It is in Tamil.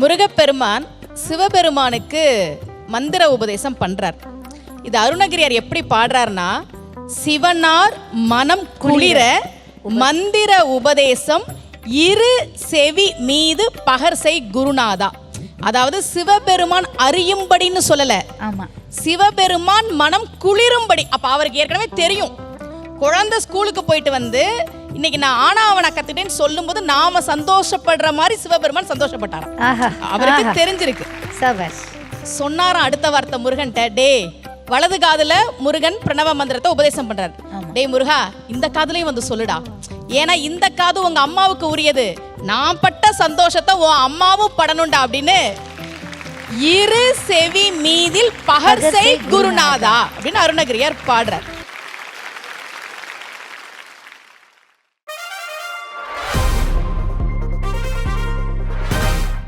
முருகப்பெருமான் சிவபெருமானுக்கு மந்திர உபதேசம் பண்றார். இது அருணகிரியார் எப்படி பாடுறார்னா சிவனார் மனம் குளிர மந்திர உபதேசம் இரு செவி மீது பகர்சை குருநாதா. அதாவது சிவபெருமான் அறியும்படின்னு சொல்லல. சிவபெருமான் மனம் குளிரும்படி அப்ப அவருக்கு ஏற்கனவே தெரியும். குழந்தை ஸ்கூலுக்கு போயிட்டு வந்து இன்னைக்கு நான் ஆனாவனா கத்துட்டேன்னு சொல்லும்போது நாம சந்தோஷப்படுற மாதிரி சிவபெருமான் சந்தோஷப்பட்டாராம். அவருக்கு. தெரிஞ்சிருக்கு. சொன்னாராம் அடுத்த வார்த்தை முருகன்ட்ட டே வலது காதுல முருகன் பிரணவ மந்திரத்தை உபதேசம் பண்றாரு. டேய் முருகா இந்த காதுலயும் வந்து சொல்லுடா. ஏன்னா இந்த காது உங்க அம்மாவுக்கு உரியது. நான் பட்ட சந்தோஷத்தை உன் அம்மாவும் படணும்டா அப்படின்னு இரு செவி மீதில் பகர்சை குருநாதா அப்படின்னு அருணகிரியார் பாடுறார்.